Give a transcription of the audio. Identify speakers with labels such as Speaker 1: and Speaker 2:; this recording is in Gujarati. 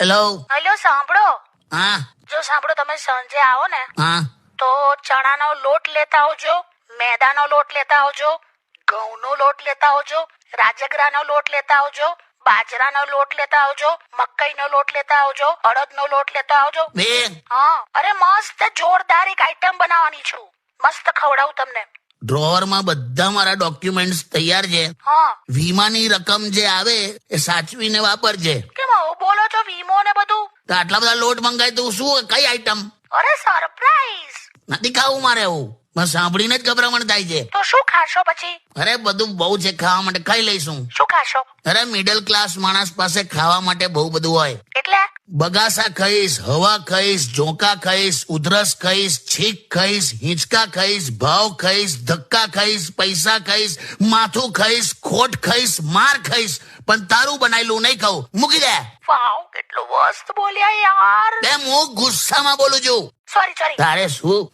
Speaker 1: હેલો
Speaker 2: હેલો સાંભળો.
Speaker 1: હા?
Speaker 2: જો સાંભળો તમે સાંજે આવો ને
Speaker 1: હા.
Speaker 2: તો ચણાનો લોટ લેતા આવજો મેદાનો લોટ લેતા આવજો ઘઉંનો લોટ લેતા આવજો રાજગરાનો લોટ લેતા આવજો બાજરાનો લોટ લેતા આવજો મકાઈનો લોટ લેતા આવજો અડદનો લોટ લેતા આવજો.
Speaker 1: બેન.
Speaker 2: હા. અરે મસ્ત જોરદાર એક આઈટમ બનાવવાની છું. મસ્ત ખવડાવું તમને.
Speaker 1: ડ્રોવરમાં બધા મારા ડોક્યુમેન્ટ્સ તૈયાર છે.
Speaker 2: હા.
Speaker 1: વીમાની રકમ જે આવે એ સાચવીને વાપરજે
Speaker 2: કેમ આવું બોલો છો વીમો ને બધું
Speaker 1: તો આટલા બધા લોટ મંગાય તો શું કઈ આઈટમ
Speaker 2: અરે સરપ્રાઈઝ
Speaker 1: નથી ખાવું મારે એવું. બસ સાંભળીને જ ગભરામણ થાય છે.
Speaker 2: તો શું ખાશો પછી?
Speaker 1: અરે બધું બહુ છે ખાવા માટે ખાઈ લઈશું.
Speaker 2: શું ખાશો?
Speaker 1: અરે મિડલ ક્લાસ માણસ પાસે ખાવા માટે બહુ બધું હોય.
Speaker 2: એટલે?
Speaker 1: બગાસા કહીશ હવા કહીશ ઝોંકા કહીશ ઉધરસ કહીશ છીક કહીશ હિંચકા કહીશ ભાવ ખાઈશ ધક્કા ખાઈશ પૈસા ખાઈશ માથું ખાઈશ ખોટ ખાઈશ માર ખાઈશ પણ તારું બનાયેલું નહીં કહું. મૂકી દે.
Speaker 2: વાવ કેટલું મસ્ત બોલ્યા યાર.
Speaker 1: બે હું ગુસ્સામાં બોલું છું.
Speaker 2: સોરી સોરી
Speaker 1: તારે શું